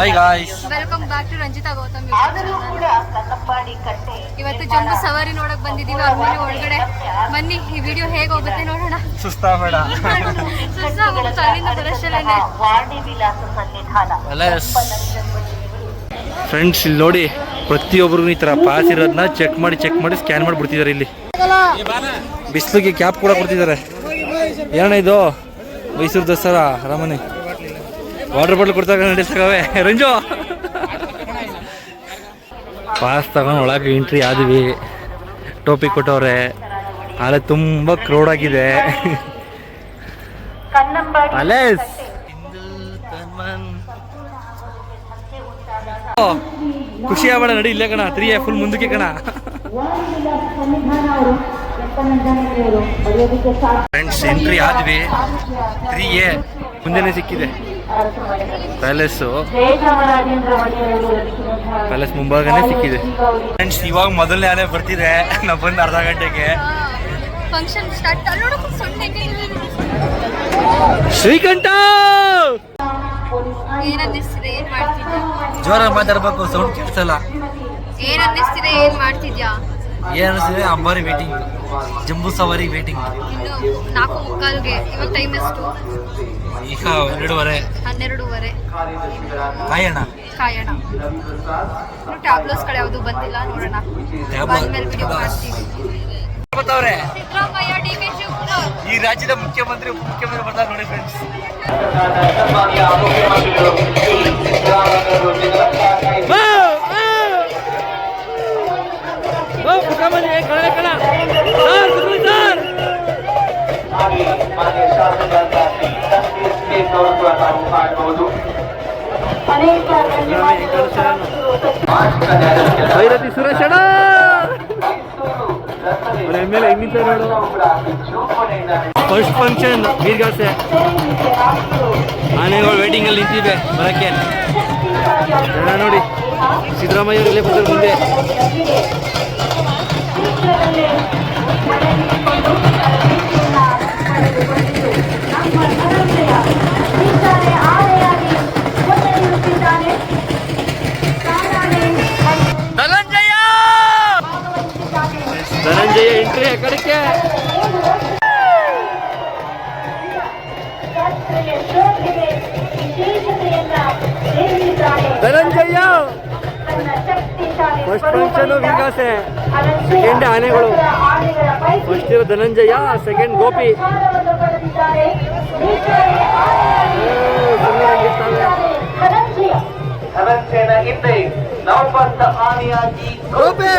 Hi guys welcome back to Ranjitha Gautam ಆದರೂ ಕೂಡ ಕನ್ನಂಬಾಡಿ ಕಟ್ಟೆ ಇವತ್ತು ಜಂಬು ಸವಾರಿ ನೋಡಕ್ ಬಂದಿದೀವಿ ಅರಮನೆ ಒಳಗಡೆ. ಬನ್ನಿ ಈ ವಿಡಿಯೋ ಹೇಗೆ ಹೋಗುತ್ತೆ ನೋಡೋಣ. ಸುಸ್ತಾಗಬೇಡ ಫ್ರೆಂಡ್ಸ್ ಇಲ್ಲಿ ನೋಡಿ ಪ್ರತಿಯೊಬ್ಬರಿಗೂ ಈ ಥರ ಪಾಸ್ ಇರೋದನ್ನ ಚೆಕ್ ಮಾಡಿ ಚೆಕ್ ಮಾಡಿ ಸ್ಕ್ಯಾನ್ ಮಾಡಿ ಬಿಡ್ತಿದ್ದಾರೆ ಇಲ್ಲಿ. ಬಿಸಿಲಿಗೆ ಕ್ಯಾಪ್ ಕೂಡ ಕೊಡ್ತಿದ್ದಾರೆ. ಏನಣ್ಣ ಇದು? ಮೈಸೂರು ದಸರಾ ಅರಮನೆ. ವಾಟರ್ ಬಾಟ್ಲ್ ಕೊಡ್ತಾರೆ ನಡೆಸ್ತಾವೆ ರಂಜು. ಪಾಸ್ ತಗೊಂಡು ಒಳಗೆ ಎಂಟ್ರಿ ಆದ್ವಿ. ಟೋಪಿ ಕೊಟ್ಟವ್ರೆ. ಅಲೆ ತುಂಬ ಕ್ರೌಡ್ ಆಗಿದೆ. ಅಲೇಸ್ ಖುಷಿ ಆಗ್ಬೇಡ, ನಡಿ ಇಲ್ಲೇ ಕಣ. ತ್ರೀ ಫುಲ್ ಮುಂದಕ್ಕೆ ಕಣ. ಫ್ರೆಂಡ್ಸ್ ಎಂಟ್ರಿ ಆದ್ವಿ. ತ್ರೀ ಎ ಮುಂದೆನೆ ಸಿಕ್ಕಿದೆ. ಪ್ಯಾಲೇಸು ಪ್ಯಾಲೇಸ್ ಮುಂಭಾಗನೇ ಸಿಕ್ಕಿದೆ. ಫ್ರೆಂಡ್ಸ್ ಇವಾಗ ಮೊದಲನೇ ಯಾರೇ ಬರ್ತಿದೆ. ನಾವು ಬಂದು ಅರ್ಧ ಗಂಟೆಗೆ. Function start Srikanta! ಏನ್ ಮಾಡ್ತಿದ್ಯಾ? ಜೋರಾಗಿ ಮಾತಾಡ್ಬೇಕು ಸೌಂಡ್ ಕೇಳಿಸಲ್ಲ. ಏನ್ ಅನ್ನಿಸ್ತಿದೆ ಅನಿಸಿದೆ ಅಂಬಾರಿ ವೇಟಿಂಗ್ ಜಂಬೂ ಸವಾರಿ ವೇಟಿಂಗ್ ಇನ್ನು ನಾಲ್ಕು ಮುಕ್ಕಾಲ್ಗೆ ಇವಾಗ ಟೈಮ್ ಎಷ್ಟು ಈಗ ಎರಡೂವರೆ ಹನ್ನೆರಡೂವರೆ ಕಾಯಣ್ಣ ಕಾಯೋಣ ಇನ್ನು ಕಡೆ ಯಾವುದು ಬಂದಿಲ್ಲ ನೋಡೋಣ Tablet- ಬಂದ್ಮೇಲೆ ವಿಡಿಯೋ ಮಾಡ್ತೀವಿ ಬರ್ತಾವ್ರೆ ಸಿದ್ದರಾಮಯ್ಯ ಡಿ ಕೆ ಶಿವಕುಮಾರ್ ಈ ರಾಜ್ಯದ ಮುಖ್ಯಮಂತ್ರಿ ಮುಖ್ಯಮಂತ್ರಿ ಬರ್ತಾರೆ ನೋಡಿ ಫ್ರೆಂಡ್ಸ್ ಭೈರತಿ ಸುರೇಶ್ ಅಣ್ಣ. ಎಂ ಎಲ್ ಹೆಂಗಿಂತ ನೋಡು ಫಸ್ಟ್ ಫಂಕ್ಷನ್ ಬೀರ್ಗಾಸೆ ಆನೆಗಳು ವೇಟಿಂಗ್ ಅಲ್ಲಿ ನಿಂತಿವೆ ಬರಕ್ಕೆ. ಜನ ನೋಡಿ ಸಿದ್ದರಾಮಯ್ಯ ಇಲ್ಲೇ ಮುಂದೆ. ಧನಂಜಯ! ಧನಂಜಯ ಎಂಟ್ರಿ ಆ ಕಡೆಗೆ ಧನಂಜಯ! ಫಸ್ಟ್ ಫಂಕ್ಷನ್ ವಿಕಾಸೆ. ಸೆಕೆಂಡ್ ಆನೆಗಳು. ಫಸ್ಟ್ ಇರೋ ಧನಂಜಯ ಸೆಕೆಂಡ್ ಗೋಪಿ. ಧನಂಜಯನ ಹಿಂದೆ ಆನೆಯಾಗಿ ಗೋಪಿ!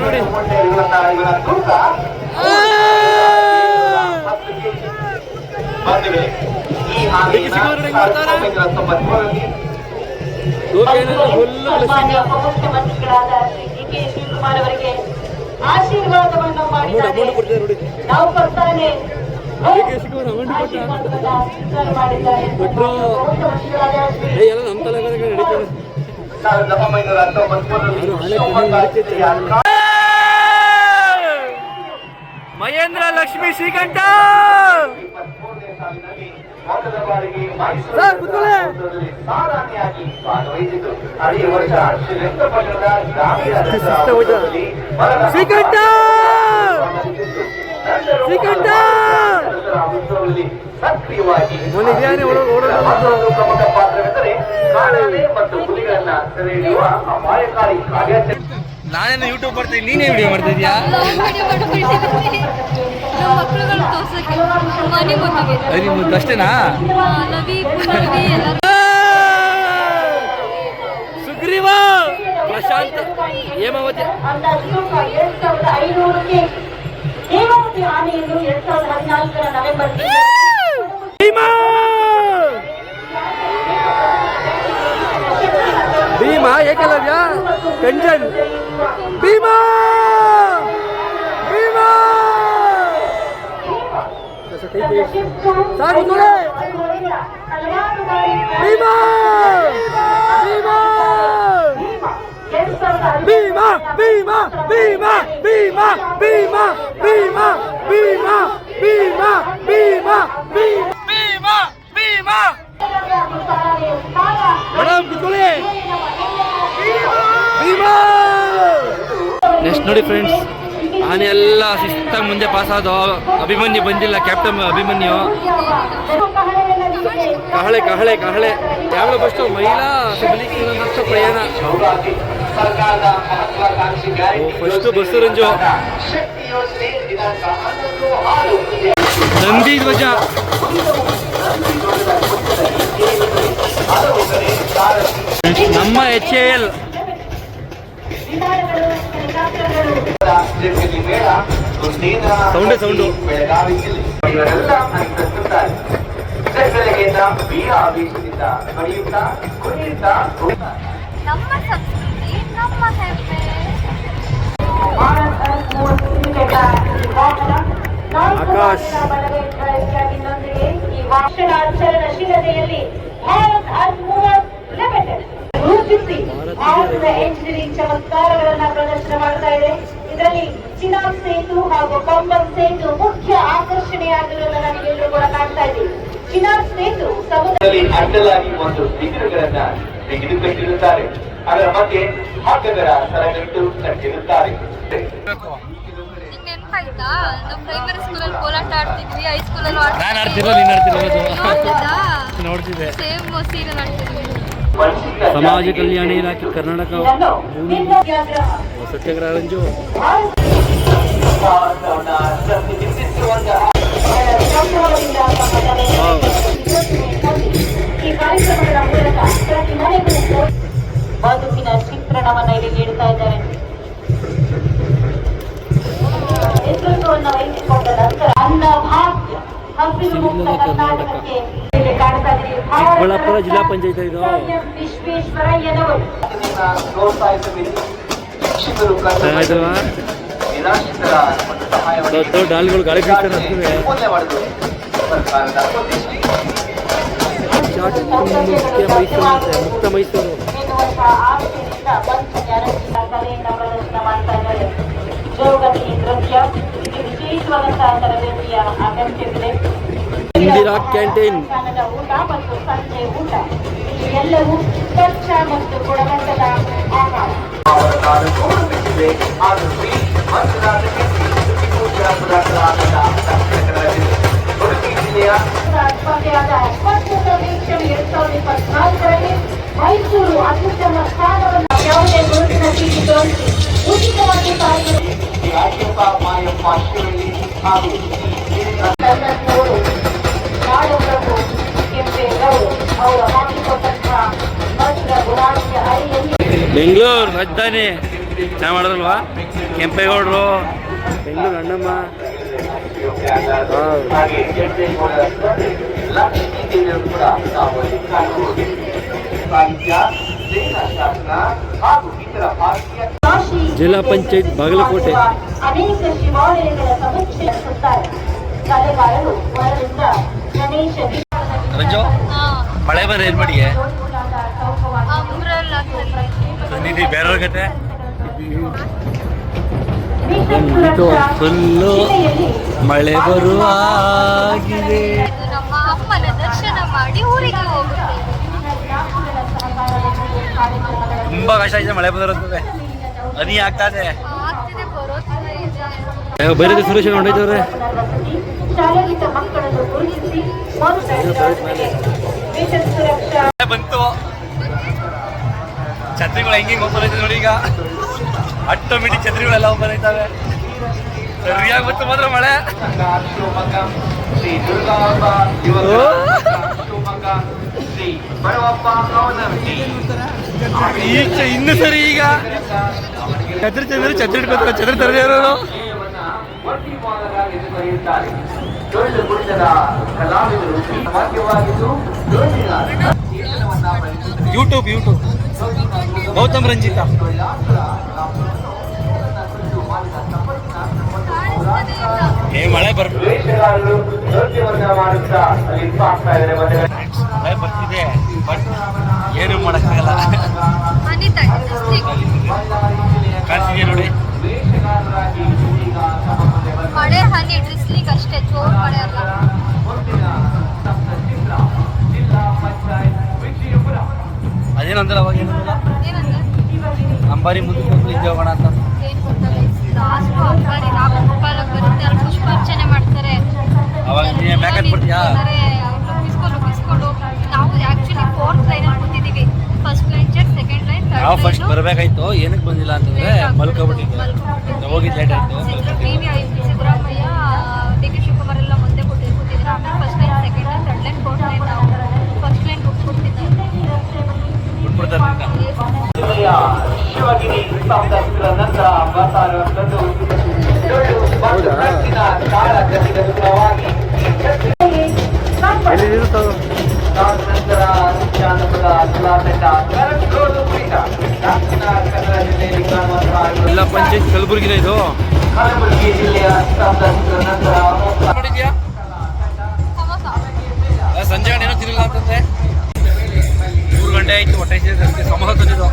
ನೋಡಿ ಬಂದಿವೆ ಈ ಉಪಮುಖ್ಯಮಂತ್ರಿಗಳಾದ ಶ್ರೀ ಡಿ ಕೆ ಶಿವಕುಮಾರ್ ಅವರಿಗೆ ಆಶೀರ್ವಾದವನ್ನು ಮಾಡಿದ್ದಾರೆ ನಾವು ಸಾವಿರದ ಒಂಬೈನೂರ ಮಹೇಂದ್ರ ಲಕ್ಷ್ಮಿ ಶ್ರೀಕಂಠ! ಮೊದಲ ಬಾರಿಗೆ ಸಾಧನೆಯಾಗಿ ಭಾಗವಹಿಸಿತು. ಅದೇ ವರ್ಷ ಶ್ರೀರಂಗಪಟ್ಟಣದ ಗ್ರಾಮೀಣ? ಉತ್ಸವದಲ್ಲಿ ಸಕ್ರಿಯವಾಗಿ ಪ್ರಮುಖ ಪಾತ್ರವೆಂದರೆ ಕಾಡಾನೆ ಮತ್ತು ಹುಲಿಗಳನ್ನ ಸೆರೆ ಹಿಡಿಯುವ ಅಪಾಯಕಾರಿ ಕಾರ್ಯಾಚರಣೆ. ನಾನೇನು ಯೂಟ್ಯೂಬ್ ಮಾಡ್ತೀನಿ ನೀನೇ ವಿಡಿಯೋ ಮಾಡ್ತಾ ಮಕ್ಕಳುಗಳು ತೋರ್ಸಕ್ಕೆ ಮನೆ ಅರಿ ಮುದ್ದು ಅಷ್ಟೇನಾ? ನವಿ ಸುಗ್ರೀವ ಪ್ರಶಾಂತ ಹೇಮಾವತಿ ಅಂದಾಜು ಎರಡ್ ಸಾವಿರದ ಐನೂರಕ್ಕೆ ಹೇಮಾವತಿ. ಆನೆಯನ್ನು ಎರಡ್ ಸಾವಿರದ ಹದಿನಾಲ್ಕರ November Bhima! Bhima Ekalavya Kanjan Bhima! Salve Dore! Viva! Viva! Viva! Viva! Viva! Viva! Viva! Viva! Viva! Viva! Viva! Viva! Viva! Viva! Madame Piccole! Viva! Next, no difference. ಎಲ್ಲ ಶಿಸ್ತಾಗಿ ಮುಂದೆ ಪಾಸ್ ಆದೋ, ಅಭಿಮನ್ಯು ಬಂದಿಲ್ಲ ಕ್ಯಾಪ್ಟನ್ ಅಭಿಮನ್ಯು. ಕಹಳೆ ಕಹಳೆ ಕಹಳೆ. ಯಾವಾಗ ಫಸ್ಟು ಮಹಿಳಾ ಸಬಲೀಕರಣ ಪ್ರಯಾಣ. First bus Ranju. ನಂದಿ ಧ್ವಜ. ನಮ್ಮ ಎಚ್ ಎ ಎಲ್ ಸೌಂಡೆ ಸೌಂಡು. ಬೆಳಗಾವಿ ಜಿಲ್ಲೆ ಇವರೆಲ್ಲ ಅನುಸರಿಸುತ್ತಾರೆ ಬೆಳಗ್ಗೆಯಿಂದ ವೀರ ಆವೇಶದಿಂದ ನಡೆಯುತ್ತಾ ಕುಣಿಯುತ್ತಾ ನಮ್ಮ ಸಂಸ್ಕೃತಿ ನಮ್ಮ ಹೆಮ್ಮೆ Akash. Bharat earth movers limited ರೂಪಿಸಿ ಭಾರತದ ಚಮತ್ಕಾರಗಳನ್ನ ಪ್ರದರ್ಶನ ಮಾಡ್ತಾ ಇದೆ. ಇದರಲ್ಲಿ ಚಿನಾಬ್ ಸೇತು ಹಾಗೂ ಕಂಬನ್ ಸೇತು ಮುಖ್ಯ ಆಕರ್ಷಣೆಯಾಗಿರುವುದನ್ನು ನಾವೆಲ್ಲರೂ ಕೂಡ ಕಾಣ್ತಾ ಇದ್ದೀವಿ. ಚಿನಾಬ್ ಸೇತು ಸಮುದ್ರದಲ್ಲಿ ಅಡ್ಡಲಾಗಿ ಒಂದು ಬಿದಿರುಗಳನ್ನ ತೆಗೆದುಕೊಂಡಿರುತ್ತಾರೆ ಅದರ ಮಧ್ಯೆ ಹಾಕದರ ಸರಗಟ್ಟು ಕಟ್ಟಿರುತ್ತಾರೆ. ನೆನಪಾಯ್ತಾ ನಾವು ಪ್ರೈಮರಿ ಸ್ಕೂಲಲ್ಲಿ ಕೋಲಾಟ ಆಡ್ತಿದ್ವಿ ಹೈಸ್ಕೂಲಲ್ಲೂ ನಾನು ಆಡ್ತಿರೋ ನೀನು ನೋಡ್ತಿದ್ದೆ. ಸೇಮ್ ಸೀರಿಯಲ್ ಆಡ್ತಿದ್ವಿ ಸಮಾಜ ಕಲ್ಯಾಣ ಇಲಾಖೆ ಕರ್ನಾಟಕ ಇದನ್ನು ನಿಂದೋಗ್ಯಾಗ್ರಹ ಸತ್ಯಾಗ್ರಹ ರಂಜು ಈ ಕಾರ್ಯಕ್ರಮಗಳ ಮೂಲಕ ಪ್ರತಿ ಮನೆಗೂ ಬದುಕಿನ ಚಿತ್ರಣವನ್ನ ಇಲ್ಲಿ ನೀಡ್ತಾ ಇದ್ದಾರೆ. ನೇತೃತ್ವವನ್ನ ವಹಿಸಿಕೊಂಡ ನಂತರ ಅನ್ನ ಭಾಗ್ಯ. ಹಸಿರು ಕರ್ನಾಟಕ. ಚಿಕ್ಕಬಳ್ಳಾಪುರ ಜಿಲ್ಲಾ ಪಂಚಾಯತ್ ಇದು. ದೊಡ್ಡ ಡಾಲ್ಗಳು ಗಾಳಿ ಬೀಳ್ತಾರೆ ಅಷ್ಟೇ. ಮುಖ್ಯ ಮೈಸೂರು ಅಂತೆ ಮುಕ್ತ ಮೈಸೂರು. ಜೋಗತಿ ನೃತ್ಯ. ವಿಶೇಷವಾದಂತಹ ತರಬೇತಿಯ ಅಗತ್ಯವಿದೆ ಇಂದಿರಾ ಕ್ಯಾಂಟೀನ್. ಊಟ ಮತ್ತು ಸಂಜೆ ಊಟ ಎಲ್ಲವೂ ಸ್ವಚ್ಛ ಮತ್ತು ಗುಣಮಟ್ಟದ ಆಹಾರ ಸ್ಪರ್ಧೆಯಾದ ಸ್ವಚ್ಛತ ವೀಕ್ಷಣೆ ಎರಡ್ ಸಾವಿರದ ಮೈಸೂರು ಯಾವುದೇ ಹಾಗೂ ಬೆಂಗಳೂರು ರಾಜಧಾನಿ ಚೆನ್ನಾಗಿ ಮಾಡಿದ್ರಲ್ವಾ? ಕೆಂಪೇಗೌಡರು. ಬೆಂಗಳೂರು ಅಣ್ಣಮ್ಮ. ಹಾಗೆ ಜಿಲ್ಲಾ ಪಂಚಾಯತ್ ಬಾಗಲಕೋಟೆ. ಅನೇಕ ಶಿವಾಲಯಗಳ ಕಲೆಗಾರರು ಗಣೇಶ ರಂಜು ಮಳೆ ಬಂದ್ರೆ ಏನ್ ಮಾಡಿ ಬಂದಿದ್ದೀವಿ ಬೇರೆಯವ್ರ ಗತೆ? ಫುಲ್ಲು ಮಳೆ ಬರುವ ಆಗಿದೆ ನಮ್ಮ ಅಮ್ಮನ ದರ್ಶನ ಮಾಡಿ ಊರಿಗೆ ಹೋಗುತ್ತೇವೆ. ತುಂಬಾ ಕಷ್ಟ ಇದೆ ಮಳೆ ಬಂದಿರುತ್ತದೆ ಹನಿ ಆಗ್ತಾ ಇದೆ. ಆಗ್ತಿದೆ ಬರೋತಿದೆ ಇದೆ ಬೈರದ ಸುರೇಶ್ ಸುರಕ್ಷಾ ಬಂತು. ಛತ್ರಿಗಳು ಹೆಂಗೆ ಓಪನ್ ನೋಡಿ ಈಗ. ಆಟೋಮೆಟಿಕ್ ಛತ್ರಿಗಳೆಲ್ಲ ಓಪನ್ ಆಯ್ತವೆ. ಸರಿಯಾಗಿ ಬಂತು ಮಾತ್ರ ಮಳೆ. ಈಗ ಇನ್ನು ಸರಿ ಈಗ. ಛತ್ರಿ ಚಂದ್ರ ಚದ್ರ ಇಟ್ಕೋತಾರೆ ಚದ್ರ ತರದೇ ಇರೋರು ಯೂಟ್ಯೂಬ್ ಯೂಟ್ಯೂಬ್ ಗೌತಮ್ ರಂಜಿತ. ಏ, ಮಳೆ ಬರ್ ವೇಷಗಾರರು ನೃತ್ಯವನ್ನ ಮಾಡುತ್ತಾ ಅಲ್ಲಿ ಆಗ್ತಾ ಇದ್ದಾರೆ ಮತ್ತೆ ಮಳೆ ಬರ್ತಿದೆ ಬಟ್ ಏನು ಮಾಡೋಕ್ಕಾಗಲ್ಲ. ನೋಡಿ. ಮಳೆ ಹನಿ ಇಳಿಸ್ಲಿಕ್ಕೆ ಅಷ್ಟೇ ಜೋರ್ ಮಳೆ ಅಲ್ಲ ಅದೇನಂದ್ರೆ ಅಂಬಾರಿ ಮುಂದೆ ಹೋಗೋಣ ಅಂತ. ಪುಷ್ಪಾರ್ಚನೆ ಮಾಡ್ತಾರೆ. ಅವಾಗ ಮ್ಯಾಕ್ ನಾವು ಆ್ಯಕ್ಚುಲಿ ಫೋರ್ ಟ್ರೈನಲ್ಲಿ ಕೂತಿದ್ದೀವಿ. First line check second line ನಾವು ಫಸ್ಟ್ ಬರಬೇಕಾಯ್ತು. ಏನಕ್ಕೆ ಬಂದಿಲ್ಲ ಅಂತಂದ್ರೆ ಮಲ್ಕೊಬಿಟ್ಟಿದ್ದೆ. ಹೋಗಿದ್ದು ಲೇಟ್ ಆಯ್ತು. ಮಲ್ಕೊಬಿಟ್ಟಿದ್ದೆ. ಸಿದ್ದರಾಮಯ್ಯ ಡಿ ಕೆ ಶಿವಕುಮಾರ್ ಎಲ್ಲ ಮುಂದೆ ಕೂತಿ ಕೂತಿದ್ರು ಆಮೇಲೆ first line second line third line fourth line ನಾವು ಫಸ್ಟ್ ಲೈನ್ ಶಿವಗಿರಿ ನಂತರ ಗತಿಗಳ ಪರವಾಗಿ ನಂತರ ಎಲ್ಲ ಪಂಚಾಯತ್ ಕಲಬುರಗಿನ ಇದು. ಕಲಬುರಗಿ ಜಿಲ್ಲೆಯ ನಂತರ ನೋಡಿದ್ಯಾ ಸಂಜೆ ಏನೋ ತಿನ್ನಲ್ಲ ಅಂತಂದ್ರೆ. ಮೂರು ಗಂಟೆ ಆಯ್ತು, ಹೊಟ್ಟೆ ಸಮಸ್ಯೆ ತಂದಿದ್ದು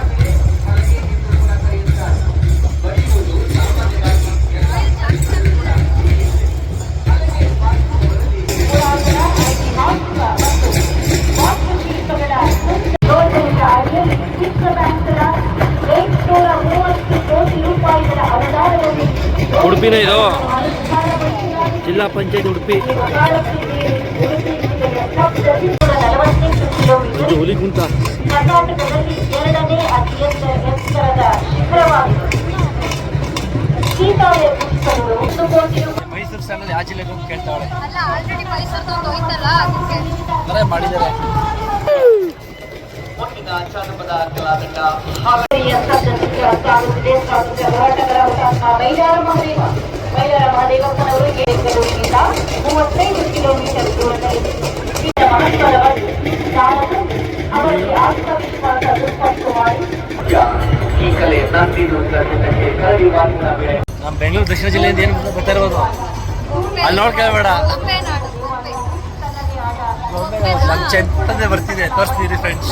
ಉಡುಪಿನ ಇದು ಜಿಲ್ಲಾ ಪಂಚಾಯತ್ ಉಡುಪಿ. ಇದು ರೂಪಾಯಿ ಮೈಸೂರು ಸ್ಟ್ಯಾಂಡಲ್ಲಿ ಆ ಜಿಲ್ಲೆಗೆ ಅದಕ್ಕೆ. ಅಂದರೆ ಮಾಡಿದ್ದಾರೆ. ಜಾನಪದ ಕಲಾತಂಡ ಸಾಗುತ್ತಿದೆ ಸ್ವಾತಂತ್ರ್ಯ ಹೋರಾಟಗಾರ ಹುತಾತ್ಮ ಮೈಲಾರ ಮಹದೇವ ಮೈಲಾರ ಮಹದೇವಪ್ಪನವರು ಬೆಂಗಳೂರಿನಿಂದ ಮೂವತ್ತೈದು ಕಿಲೋಮೀಟರ್ ದೂರದಲ್ಲಿದೆ ಇದರ ಮಹತ್ವವನ್ನು ಜ್ಞಾನವು ಅವರಿಗೆ ಆತ್ಮವಿಶ್ವಾಸ ದುಪ್ಪಟ್ಟು ಮಾಡಿ ಈ ಕಲೆ ಮಾತಿನ ಬೆಳೆ ನಮ್ಮ ಬೆಂಗಳೂರು ದಕ್ಷಿಣ ಜಿಲ್ಲೆಯಿಂದ ಏನು ಬರ್ತಾ ಇರೋದು ಅಲ್ಲಿ ನೋಡ್ಕೊಳ್ಬೇಡ. ನಮ್ಮ ಚೆಂಟದೇ ಬರ್ತಿದೆ. ತೋರಿಸ್ತೀರಿ ಫ್ರೆಂಡ್ಸ್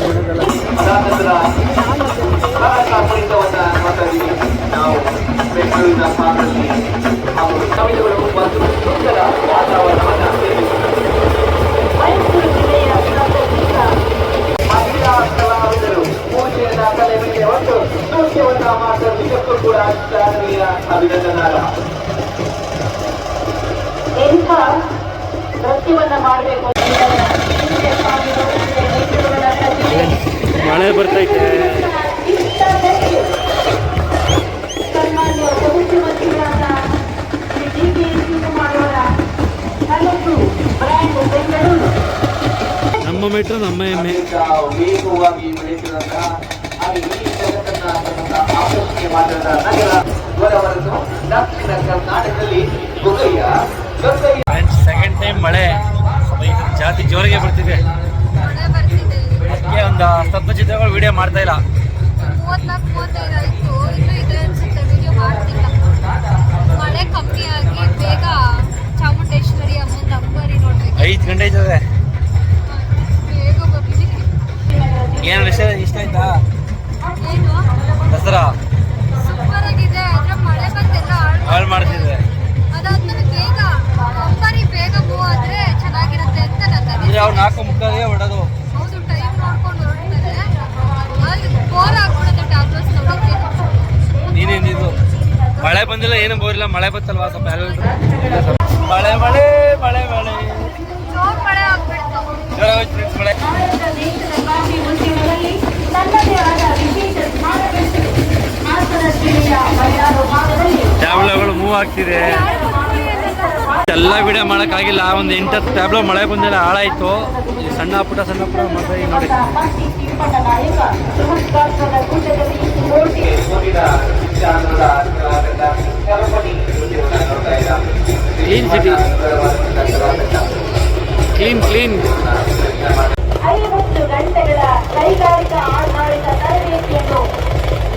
ಬ್ರ್ಯಾಂಡ್ ಬರ್ತೈತೆ ನಮ್ಮ ಮೆಟ್ರೋ ನಮ್ಮ ಎಮ್ಮೆ ಅತ್ಯಂತ ವೇಗವಾಗಿ ಬೆಳೆಯುತ್ತಿರುವಂತಹ ಹಾಗೆ ಈ ಜಗತ್ತನ್ನ ಆಕರ್ಷಣೆ ಮಾಡಿದ ನಗರ ದೂರವರೆಗೂ ದಕ್ಷಿಣ ಕರ್ನಾಟಕದಲ್ಲಿ ಗೊಗಯ್ಯ ಗೊಗಯ್ಯ ಮಳೆ ಜಾತಿ ಜೋರಿಗೆ ಬರ್ತಿದೆ ಅದಕ್ಕೆ ಒಂದು ಹತ್ತತ್ತು ಚಿತ್ರಗಳು ವಿಡಿಯೋ ಮಾಡ್ತಾ ಇಲ್ಲ. ಮಳೆ ಕಮ್ಮಿ ಆಗಿ ಬೇಗ ಚಾಮುಂಡೇಶ್ವರಿ ಅಮ್ಮನ ಅಂಬಾರಿ ನೋಡ್ಬೇಕು. ಐದು ಗಂಟೆ ಇದೆ ಏನು ವಿಷಯ ಇಷ್ಟ ಆಯ್ತಾ? ಏನು? ದಸರಾ ಸೂಪರ್ ಆಗಿದೆ ಆದ್ರೆ ಮಳೆ ಬಂದೆಲ್ಲ ಹಾಳು ಹಾಳು ಮಾಡ್ತಿದೆ ಅದಾದ್ಮೇಲೆ ಬೇಗ ಅಂಬಾರಿ ಬೇಗ ಮೂವ್ ಆದ್ರೆ ಚೆನ್ನಾಗಿರುತ್ತೆ ಅಂತ ನನ್ನ ಅಂದ್ರೆ ಅನಿಸಿಕೆ. ಅವ್ರು ನಾಲ್ಕು ಮುಕ್ಕಾಗೆ ಹೊಡೋದು ಹೌದು ಟೈಮ್ ನೋಡ್ಕೊಂಡು ಹೊರಡ್ತಾರೆ ಅಲ್ಲಿ ಬೋರ್ ಆಗ್ಬಿಡುತ್ತೆ ಟ್ಯಾಬ್ಲೆಟ್ಸ್ ನೋಡೋಕೆ ನೀನೇನಿದು ಮಳೆ ಬಂದಿಲ್ಲ ಏನು ಬೋರಿಲ್ಲ, ಮಳೆ ಬತ್ತಲ್ವಾ ಸ್ವಲ್ಪ ಮಳೆ ಮಳೆ ಮಳೆ ಮಳೆ. ಮಳೆ. ಟ್ಯಾಬ್ಲೋಗಳು ಮೂವ್ ಆಗ್ತಿದೆ. ಎಲ್ಲ ವಿಡಿಯೋ ಮಾಡೋಕ್ಕಾಗಿಲ್ಲ ಒಂದು ಎಂಟತ್ತು ಟ್ಯಾಬ್ಲೋ ಮಳೆ ಬಂದಿಲ್ಲ ಹಾಳಾಯ್ತು. ಸಣ್ಣ ಪುಟ್ಟ ಸಣ್ಣ ಪುಟ್ಟ ಮಳೆ ನೋಡಿ. ನಾಯಕ ಬೃಹತ್ ಗಾತ್ರದ ಗುಡ್ಡದಲ್ಲಿ ಇದ್ದಾರೆ Clean city. ಕ್ಲೀನ್ ಕ್ಲೀನ್ ಐವತ್ತು ಗಂಟೆಗಳ ಕೈಗಾರಿಕಾ ಆಡಳಿತ ತರಬೇತಿಯನ್ನು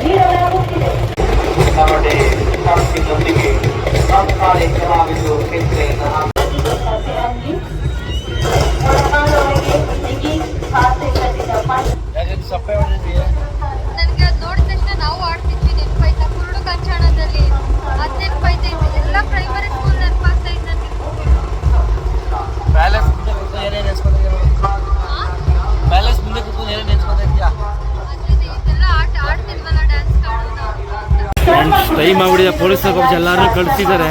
ನೀಡಲಾಗುತ್ತಿದೆ. ನಮ್ಮದೇ ಸಂಸ್ಕೃತಿಯೊಂದಿಗೆ ಸಂಸ್ಕಾರಿ ಕಲಾವಿದರು ಹೆಸರೆಯನ್ನು ನನಗೆ ಅದು ನೋಡಿದ ತಕ್ಷಣ ನಾವು ಆಡ್ತಿದ್ವಿ ನೆನಪಾಯ್ತಾ? ಕುರುಡು ಕಂಚಾಣದಲ್ಲಿ. ಅದು ನೆನಪಾಯ್ತಾ ಎಲ್ಲ ಪ್ರೈಮರಿ ಸ್ಕೂಲ್ ನೆನಪಾಗ್ತಾ ಇತ್ತು ನನಗೆ. ಪ್ಯಾಲೇಸ್ ಪ್ಯಾಲೇಸ್ ಮುಂದೆ ಏನೇ ಆಟ ಡ್ಯಾನ್ಸ್ ಫ್ರೆಂಡ್ಸ್ ಟೈಮ್ ಆಗ್ಬಿಟ್ಟಿದೆ. ಪೊಲೀಸ್ ಎಲ್ಲಾರು ಕಳ್ಸಿದ್ದಾರೆ.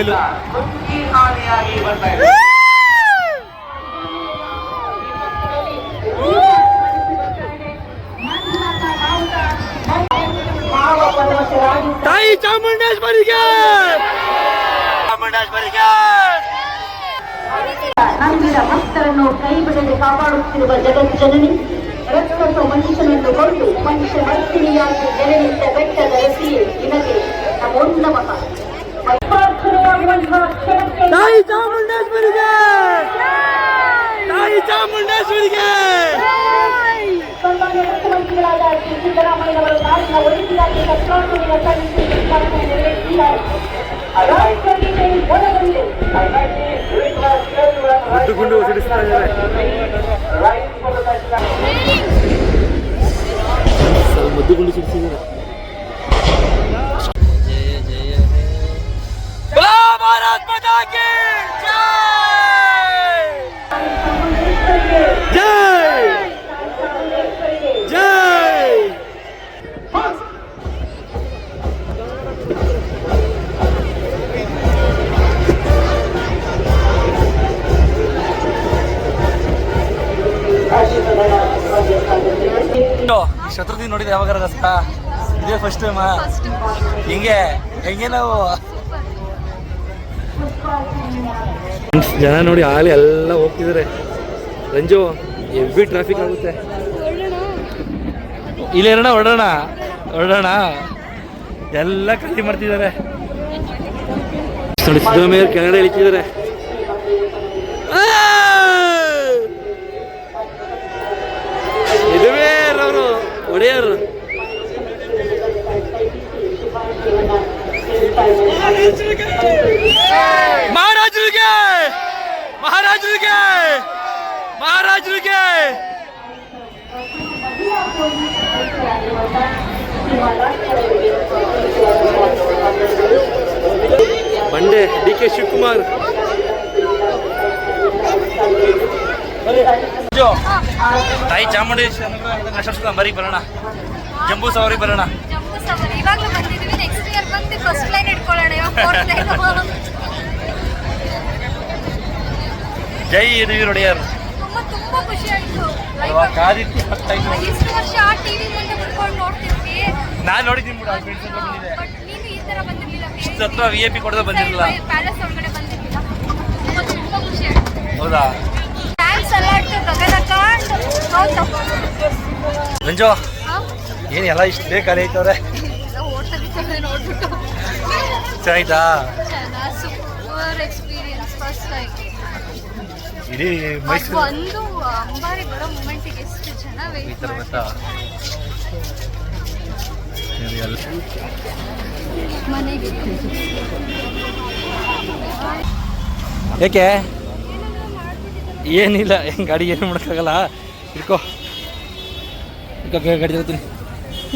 ಮೊಬೈಲು ತಾಯಿ ಚಾಮುಂಡೇಶ್ವರಿಗೆ. ಚಾಮುಂಡೇಶ್ವರಿಗೆ. ನಂಬಿದ ಭಕ್ತರನ್ನು ಕೈ ಬಿಡದೆ ಕಾಪಾಡುತ್ತಿರುವ ಜಗಜ್ಜನನಿ ರಕ್ತಸ ಮನುಷ್ಯನನ್ನು ಕೊಂಡು ಮನುಷ್ಯ ಮರ್ತಿನಿಯಾಗಿ ಜನನಿಂದ ಬೆಟ್ಟದ ರಸಿಯೇ ನಿನಗೆ ನಮೋ ನಮಃ ಪ್ರಾರ್ಥನೆಯಾಗುವಂತಹ ಕ್ಷಣಕ್ಕೆ ತಾಯಿ ಚಾಮುಂಡೇಶ್ವರಿಗೆ ತಾಯಿ ಚಾಮುಂಡೇಶ್ವರಿಗೆ ಸನ್ಮಾನ್ಯ ಸಿಡಿಸಿದ್ದಾರೆ माता की ಕಿ ನೋಡಿದ್ರೆ ಜೈ ಶತ್ರುದಿ ನೋಡಿದೆ ಯಾವಾಗ ಇದೇ ಫಸ್ಟ್ ಟೈಮ್ ಹಿಂಗೆ ಹೆಂಗೆ ನಾವು ಜನ ನೋಡಿ ಹಾಲಿ ಎಲ್ಲ ಹೋಗ್ತಿದ್ದಾರೆ ರಂಜು ಎವ್ರಿ ಟ್ರಾಫಿಕ್ ಆಗುತ್ತೆ. ಇಲ್ಲೇನೋಣ ಹೊಡೋಣ ಹೊಡೋಣ ಎಲ್ಲ ಖಾಲಿ ಮಾಡ್ತಿದ್ದಾರೆ ನೋಡಿ ಸಿದ್ದರಾಮಯ್ಯ ಕೆಳಗಡೆ ಇಳಿತಿದ್ದಾರೆ! ಇದುವೇ ಅವರು ಒಡೆಯರು ಮಹಾರಾಜರಿಗೆ! ಮಹಾರಾಜರಿಗೆ! ಮಹಾರಾಜರಿಗೆ! ಬಂಡೆ ಡಿ ಕೆ ಶಿವಕುಮಾರ್. ತಾಯಿ ಚಾಮುಂಡೇಶ್ವರಿ ಬರೋಣ. ಜಂಬೂ ಸವಾರಿ ಬರೋಣ ಫಸ್ಟ್ ಲೈನ್ ಇಟ್ಕೊಳ್ಳೋಣ ಇವಾಗ ಜೈ ಯದುವೀರ್ ಒಡೆಯರ್ ತುಂಬಾ ತುಂಬಾ ಖುಷಿ ಆಯ್ತು. ಅಲ್ವಾ ಕಾದಿತ್ತು ಗೊತ್ತಾಯ್ತು ವರ್ಷ ಆ ಟಿವಿ ಮುಂದೆ ಕುತ್ಕೊಂಡು ನೋಡ್ತಿದ್ವಿ. ನಾನು ನೋಡಿದ್ದೀನಿ ಬಿಡು ಬಂದಿದೆ. ಬಟ್ ನೀನು ಈ ತರ ಬಂದಿರ್ಲಿಲ್ಲ. ಇಷ್ಟು ಹತ್ರ ವಿ ಐ ಪಿ ಕೊಡೋದು ಬಂದಿರಲಿಲ್ಲ. ಪ್ಯಾಲೇಸ್ ಒಳಗಡೆ ಬಂದಿರ್ಲಿಲ್ಲ. ತುಂಬಾ ತುಂಬಾ ಖುಷಿ ಆಯ್ತು ಹೌದಾ ಥ್ಯಾಂಕ್ಸ್ ಹೌದು ಮಂಜು ಏನು ಎಲ್ಲ ಇಷ್ಟು ಬೇಕಾದ್ರೆ ಐತವ್ರೆ ಚೆನ್ನಾಯ್ತಾ ಚೆನ್ನಾಗಿ ಸೂಪರ್ ಎಕ್ಸ್ಪೀರಿಯನ್ಸ್ ಫಸ್ಟ್ ಟೈಮ್ ಇಡೀ ಮೈಸೂರು ಒಂದು ಅಂಬಾರಿ ಬರೋ ಮೂಮೆಂಟಿಗೆ ಎಷ್ಟು ಜನ ಈ ವೆಯ್ಟ್ ಥರ ಮಾಡ್ತಾರೆ ಗೊತ್ತಾ? ಇದು ಎಲ್ಲ ಮನೆಗೆ. ಏಕೆ? ಏನಿಲ್ಲ ಹೆಂಗೆ ಗಾಡಿ ಏನು ಮಾಡೋಕ್ಕಾಗಲ್ಲ. ಇಟ್ಕೋ ಇಟ್ಕೋ ಗಾಡಿ ತಗೋತೀನಿ.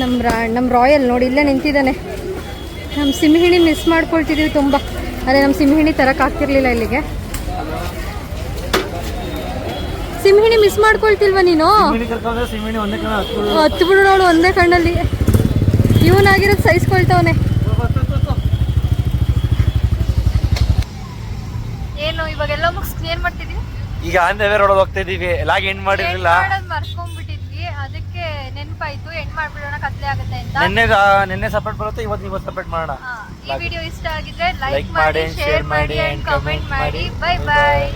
ನಮ್ಮ ರಾ ನಮ್ಮ ರಾಯಲ್ ನೋಡಿ ಇಲ್ಲೇ ನಿಂತಿದ್ದಾನೆ. ನಮ್ಮ ಸಿಂಹಿಣಿ ಮಿಸ್ ಮಾಡ್ಕೊಳ್ತಿದ್ದೀವಿ ತುಂಬ. ಅದೇ ನಮ್ಮ ಸಿಂಹಿಣಿ ತರಕಾಗ್ತಿರ್ಲಿಲ್ಲ ಇಲ್ಲಿಗೆ. ಸಿಂಹಿಣಿ ಮಿಸ್ ಮಾಡ್ಕೊಳ್ತಿಲ್ವ ನೀನು? ಹತ್ತು ಬಿಡು ನೋಡು ಒಂದೇ ಕಣ್ಣಲ್ಲಿ ಇವನಾಗಿರೋದು ಸಹಿಸ್ಕೊಳ್ತವನೆ. ಏನು ಇವಾಗೆಲ್ಲ ಮುಗಿಸ್ ಏನ್ ಮಾಡ್ತಿದೀವಿ ಈಗ ಆನ್ ಒಳಗೆ ರೋಡ್ ಹೋಗ್ತಾ ಇದೀವಿ ಲಾಗ್ ಎಂಡ್ ಮಾಡಿರಲಿಲ್ಲ ಮರ್ಕೊಂಡ್ಬಿಟ್ಟಿದ್ವಿ ಅದಕ್ಕೆ ನೆನಪಾಯ್ತು ಎಂಡ್ ಮಾಡ್ಬಿಡೋಣ ಕತ್ಲೆ ಆಗುತ್ತೆ ಅಂತ. ನಿನ್ನೆ ನಿನ್ನೆ ಸಪೋರ್ಟ್ ಬರುತ್ತೆ ಇವತ್ತು ಇವತ್ತು ಸಪೋರ್ಟ್ ಮಾಡೋಣ. ಈ ವಿಡಿಯೋ ಇಷ್ಟ ಆಗಿದ್ರೆ ಲೈಕ್ ಮಾಡಿ, ಶೇರ್ ಮಾಡಿ ಅಂಡ್ ಕಮೆಂಟ್ ಮಾಡಿ. Bye bye bye